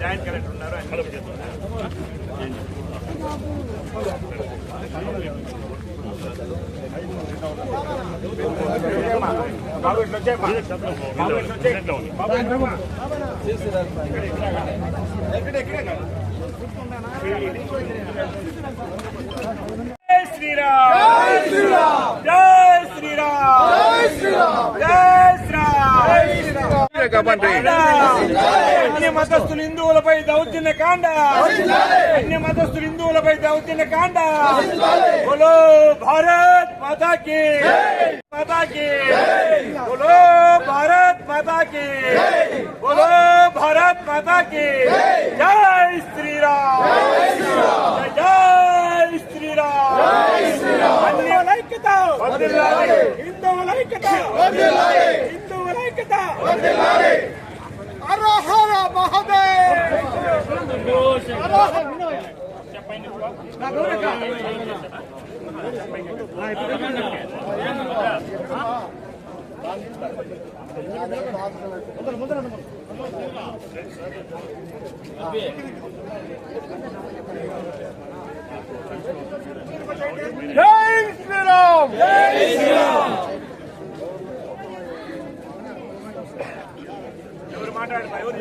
Joint collector ఉన్నారు ఆయన collector చేస్తున్నారు బాబు ఇట్లా వచ్చే బాబు ఇట్లా వచ్చే బాబు ఇట్లా జై శ్రీరామ్. జై శ్రీరామ్. శ్రీరామ్ అన్య మతస్థులు హిందువులపై దౌర్జన్య కాండ. అన్య మతస్థులు హిందువులపై దౌర్జన్య కాండ. బోలో భారత్ మాతా కి మాతా కి బోలో భారత్ మాతా కి బోలో భారత్ మాతా కి జై శ్రీరామ్. జై శ్రీరామ్. అన్యుల ఐక్యత హిందువుల ఐక్యత హిందువుల ఐక్యత హర హర మహాదేవ్ జై శ్రీరామ్ ఎవరు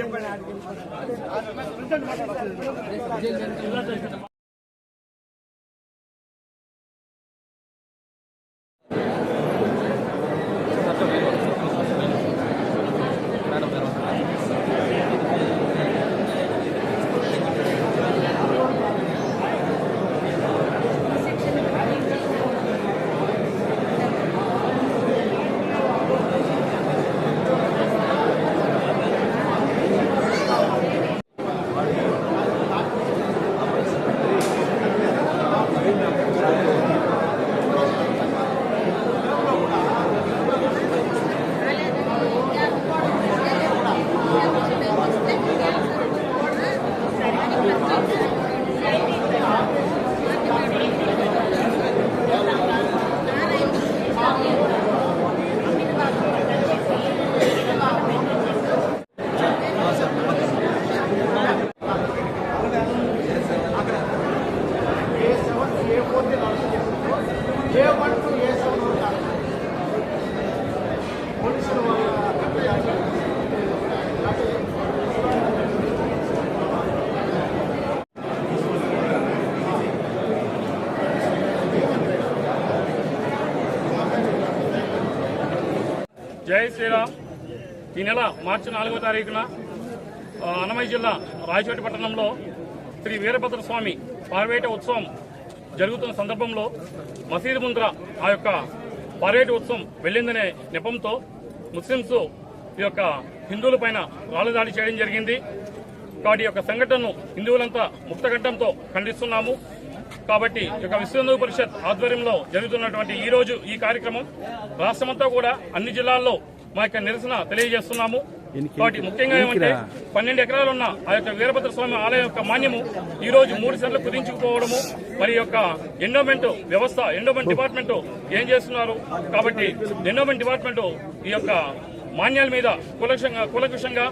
మాట్లాడతా ఎవరు చెప్పండి? జై శ్రీరామ్. ఈ నెల మార్చి నాలుగో తారీఖున ఆ, అన్నమయ్య జిల్లా రాయచోటి పట్టణంలో శ్రీ వీరభద్ర స్వామి పార్వేట ఉత్సవం జరుగుతున్న సందర్భంలో మసీదు ముందర ఆ యొక్క పార్వేట ఉత్సవం వెళ్ళిందనే నెపంతో ముస్లింస్ ఈ యొక్క హిందువుల పైన దాడి చేయడం జరిగింది. కాబట్టి ఈ యొక్క సంఘటనను హిందువులంతా ముక్తగడ్డంతో ఖండిస్తున్నాము. కాబట్టి యొక్క విశ్వ హిందూ పరిషత్ ఆధ్వర్యంలో జరుగుతున్నటువంటి ఈ రోజు ఈ కార్యక్రమం రాష్ట్రమంతా కూడా అన్ని జిల్లాల్లో మా యొక్క నిరసన తెలియజేస్తున్నాము. కాబట్టి ముఖ్యంగా ఏమంటే పన్నెండు ఎకరాలు ఉన్న ఆ యొక్క వీరభద్ర స్వామి ఆలయం యొక్క మాన్యము ఈ రోజు మూడు సార్లు కుదించుకుపోవడము. మరి యొక్క ఎండోమెంట్ వ్యవస్థ ఎండోమెంట్ డిపార్ట్మెంట్ ఏం చేస్తున్నారు? కాబట్టి ఎండోమెంట్ డిపార్ట్మెంట్ ఈ యొక్క మాన్యాల మీద కులక్షంగా కులకుషంగా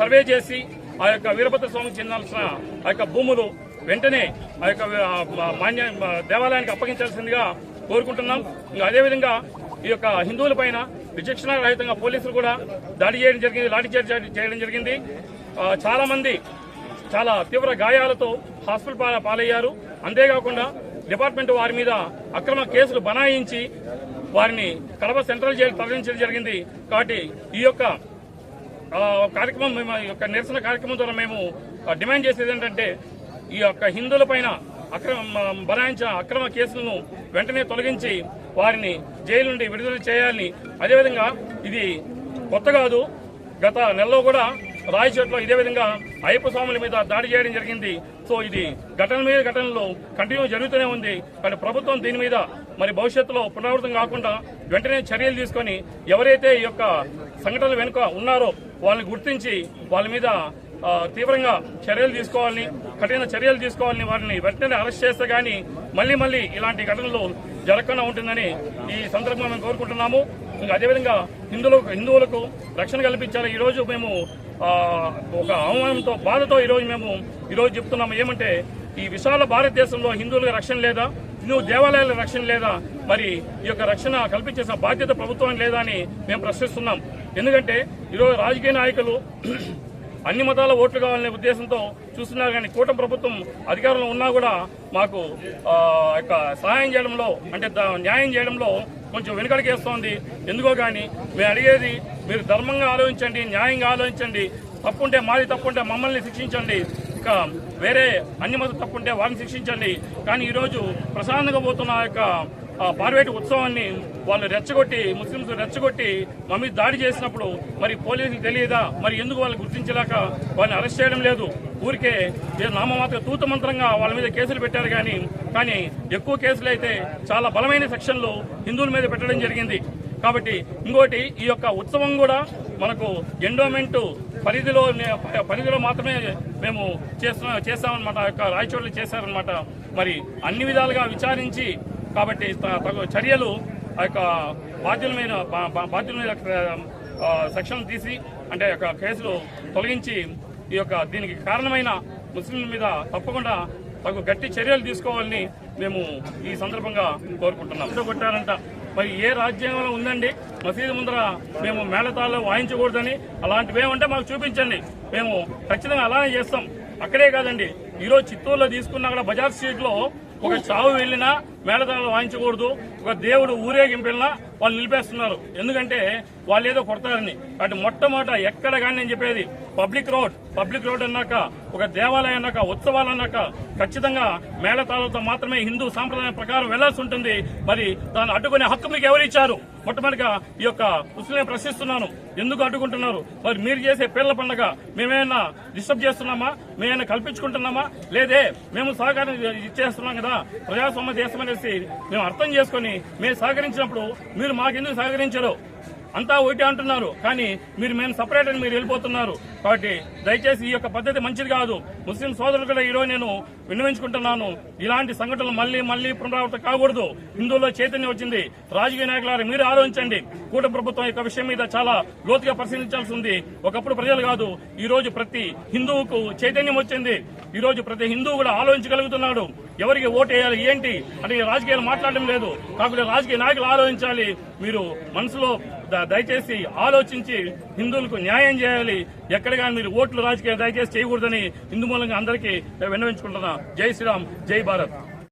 సర్వే చేసి ఆ యొక్క వీరభద్ర స్వామికి చెందాల్సిన ఆ యొక్క భూములు వెంటనే ఆ యొక్క మాన్య దేవాలయానికి అప్పగించాల్సిందిగా కోరుకుంటున్నాం. ఇంకా అదేవిధంగా ఈ యొక్క హిందువుల పైన విచక్షణ రహితంగా పోలీసులు కూడా దాడి చేయడం జరిగింది లాఠీ చేయడం జరిగింది. చాలా మంది చాలా తీవ్ర గాయాలతో హాస్పిటల్ పాల- పాలయ్యారు. అంతేకాకుండా డిపార్ట్మెంట్ వారి మీద అక్రమ కేసులు బనాయించి వారిని కడప సెంట్రల్ జైలు తరలించడం జరిగింది. కాబట్టి ఈ యొక్క కార్యక్రమం మేము ఈ యొక్క నిరసన కార్యక్రమం ద్వారా మేము డిమాండ్ చేసేది ఏంటంటే ఈ యొక్క హిందువుల పైన అక్రమ బనాయించిన అక్రమ కేసులను వెంటనే తొలగించి వారిని జైలు నుండి విడుదల చేయాలని. అదేవిధంగా ఇది కొత్త కాదు. గత నెలలో కూడా రాయచోట్లో ఇదే విధంగా అయ్యప్ప స్వాముల మీద దాడి చేయడం జరిగింది. సో ఇది ఘటన మీద ఘటనలు కంటిన్యూ జరుగుతూనే ఉంది. కానీ ప్రభుత్వం దీని మీద మరి భవిష్యత్తులో పునరావృతం కాకుండా వెంటనే చర్యలు తీసుకొని ఎవరైతే ఈ యొక్క సంఘటనల వెనుక ఉన్నారో వాళ్ళని గుర్తించి వాళ్ళ మీద తీవ్రంగా చర్యలు తీసుకోవాలని కఠిన చర్యలు తీసుకోవాలని వారిని వెంటనే అరెస్ట్ చేస్తే గానీ మళ్ళీ మళ్ళీ ఇలాంటి ఘటనలు జరగకుండా ఉంటుందని ఈ సందర్భంగా మేము కోరుకుంటున్నాము. ఇంకా అదేవిధంగా హిందువులకు హిందువులకు రక్షణ కల్పించాలి. ఈరోజు మేము ఒక అవమానంతో బాధతో ఈరోజు మేము ఈరోజు చెప్తున్నాము. ఏమంటే ఈ విశాల భారతదేశంలో హిందువులకు రక్షణ లేదా హిందూ దేవాలయాల రక్షణ లేదా మరి ఈ యొక్క రక్షణ కల్పించేసిన బాధ్యత ప్రభుత్వం లేదా అని మేము ప్రశ్నిస్తున్నాం. ఎందుకంటే ఈరోజు రాజకీయ నాయకులు అన్ని మతాల ఓట్లు కావాలనే ఉద్దేశంతో చూస్తున్నారు కానీ కూటమి ప్రభుత్వం అధికారంలో ఉన్నా కూడా మాకు యొక్క సహాయం చేయడంలో అంటే న్యాయం చేయడంలో కొంచెం వెనుకడికేస్తోంది ఎందుకో కానీ మేము అడిగేది మీరు ధర్మంగా ఆలోచించండి న్యాయంగా ఆలోచించండి. తప్పుంటే మాది తప్పుంటే మమ్మల్ని శిక్షించండి. ఇక వేరే అన్ని మతం తప్పుంటే వారిని శిక్షించండి. కానీ ఈరోజు ప్రశాంతంగా పోతున్న యొక్క పార్వేటి ఉత్సవాన్ని వాళ్ళు రెచ్చగొట్టి ముస్లింస్ రెచ్చగొట్టి మా మీద దాడి చేసినప్పుడు మరి పోలీసులకు తెలియదా? మరి ఎందుకు వాళ్ళు గుర్తించలేక వాళ్ళని అరెస్ట్ చేయడం లేదు? ఊరికే నామమాత్ర తూత మంత్రంగా వాళ్ళ మీద కేసులు పెట్టారు కానీ కానీ ఎక్కువ కేసులు అయితే చాలా బలమైన సెక్షన్లు హిందువుల మీద పెట్టడం జరిగింది. కాబట్టి ఇంకోటి ఈ యొక్క ఉత్సవం కూడా మనకు ఎండోమెంట్ పరిధిలో పరిధిలో మాత్రమే మేము చేస్తున్నా చేస్తామన్నమాట ఆ యొక్క రాయచోట్లు చేశారనమాట మరి అన్ని విధాలుగా విచారించి కాబట్టి తగు చర్యలు ఆ యొక్క బాధ్యుల మీద బాధ్యుల మీద ఆ, తీసి అంటే యొక్క కేసులు తొలగించి ఈ యొక్క దీనికి కారణమైన ముస్లింల మీద తప్పకుండా తగు గట్టి చర్యలు తీసుకోవాలని మేము ఈ సందర్భంగా కోరుకుంటున్నాం. కొట్టారంట. మరి ఏ రాజ్యాంగంలో ఉందండి? మసీదు ముందర మేము మేళతాల్లో వాయించకూడదని అలాంటివి ఏమంటే మాకు చూపించండి. మేము ఖచ్చితంగా అలానే చేస్తాం. అక్కడే కాదండి. ఈరోజు చిత్తూరులో తీసుకున్న అక్కడ బజార్ స్ట్రీట్లో ఒక చావు వెళ్ళినా మేళతాళాలు వాయించకూడదు. ఒక దేవుడు ఊరేగింపు వెళ్ళినా వాళ్ళు నిలిపేస్తున్నారు. ఎందుకంటే వాళ్ళు ఏదో కొడతారని. అటు మొట్టమొదట ఎక్కడ కానీ నేను చెప్పేది పబ్లిక్ రోడ్ పబ్లిక్ రోడ్ అన్నాక ఒక దేవాలయం అన్నాక ఉత్సవాలు అన్నాక ఖచ్చితంగా మేళతాళాలతో మాత్రమే హిందూ సాంప్రదాయం ప్రకారం వెళ్ళాల్సి ఉంటుంది. మరి దాన్ని అడ్డుకునే హక్కు మీకు ఎవరు ఇచ్చారు? మొట్టమొదటిగా ఈ యొక్క ముస్లిం ప్రశ్నిస్తున్నాను. ఎందుకు అడ్డుకుంటున్నారు? మరి మీరు చేసే పిల్లల పండగ మేమేమైనా డిస్టర్బ్ చేస్తున్నామా? మేమైనా కల్పించుకుంటున్నామా? లేదే మేము సహకారం ఇచ్చేస్తున్నాం కదా. ప్రజాస్వామ్య దేశం అనేసి మేము అర్థం చేసుకొని మేము సహకరించినప్పుడు మీరు మాకెందుకు సహకరించరు? అంతా ఒకటి అంటున్నారు. కానీ మీరు మేము సపరేట్ అని మీరు వెళ్ళిపోతున్నారు. కాబట్టి దయచేసి ఈ యొక్క పద్ధతి మంచిది కాదు. ముస్లిం సోదరులు కూడా ఈరోజు నేను విన్నవించుకుంటున్నాను. ఇలాంటి సంఘటనలు మళ్ళీ మళ్ళీ పునరావృతం కాకూడదు. హిందువుల్లో చైతన్యం వచ్చింది. రాజకీయ నాయకులారి మీరు ఆలోచించండి. కూట ప్రభుత్వం యొక్క విషయం మీద చాలా లోతుగా పరిశీలించాల్సి ఉంది. ఒకప్పుడు ప్రజలు కాదు. ఈ రోజు ప్రతి హిందువుకు చైతన్యం వచ్చింది. ఈ రోజు ప్రతి హిందువు కూడా ఆలోచించగలుగుతున్నాడు. ఎవరికి ఓటు వేయాలి ఏంటి? అంటే ఈ రాజకీయాలు మాట్లాడడం లేదు. కాకపోతే రాజకీయ నాయకులు ఆలోచించాలి. మీరు మనసులో దయచేసి ఆలోచించి హిందువులకు న్యాయం చేయాలి. ఎక్కడ కానీ మీరు ఓట్లు రాజకీయాలు దయచేసి చేయకూడదని హిందూ మూలంగా అందరికీ విన్నవించుకుంటున్నా. జై శ్రీరామ్ జై భారత్.